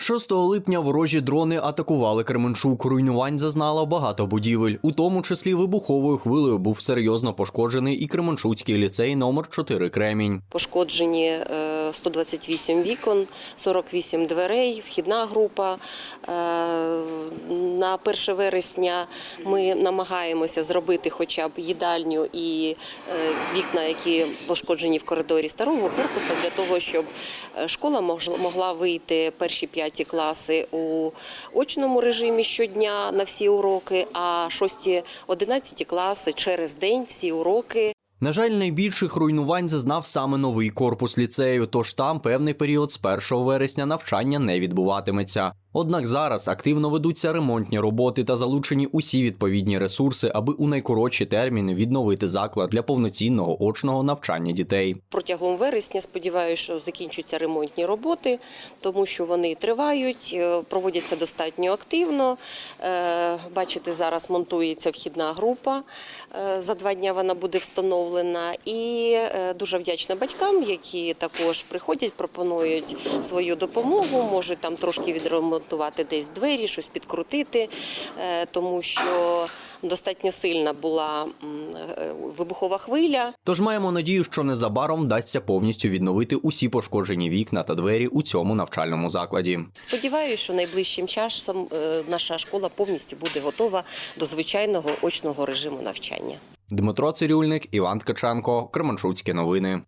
6 липня ворожі дрони атакували Кременчук. Руйнувань зазнало багато будівель. У тому числі вибуховою хвилею був серйозно пошкоджений і Кременчуцький ліцей номер 4 Кремінь. Пошкоджені е, 128 вікон, 48 дверей, вхідна група. Е, На 1 вересня ми намагаємося зробити хоча б їдальню і е, вікна, які пошкоджені в коридорі старого корпусу, для того, щоб е, школа могла вийти перші п'яті класи у очному режимі щодня на всі уроки, а 6-11 класи через день всі уроки На жаль, найбільших руйнувань зазнав саме новий корпус ліцею, тож там певний період з 1 вересня навчання не відбуватиметься. Однак зараз активно ведуться ремонтні роботи та залучені усі відповідні ресурси, аби у найкоротші терміни відновити заклад для повноцінного очного навчання дітей. Протягом вересня сподіваюся, що закінчаться ремонтні роботи, тому що вони тривають, е, проводяться достатньо активно. Е, Бачите, зараз монтується вхідна група. Е, За два дні вона буде встановлена. І дуже вдячна батькам, які також приходять, пропонують свою допомогу, можуть там трошки відремонтувати десь двері, щось підкрутити, е, тому що достатньо сильна була е, вибухова хвиля. Тож маємо надію, що незабаром вдасться повністю відновити усі пошкоджені вікна та двері у цьому навчальному закладі. Сподіваюся, що найближчим часом е, наша школа повністю буде готова до звичайного очного режиму навчання. Дмитро Цирюльник, Іван Ткаченко, Кременчуцькі новини.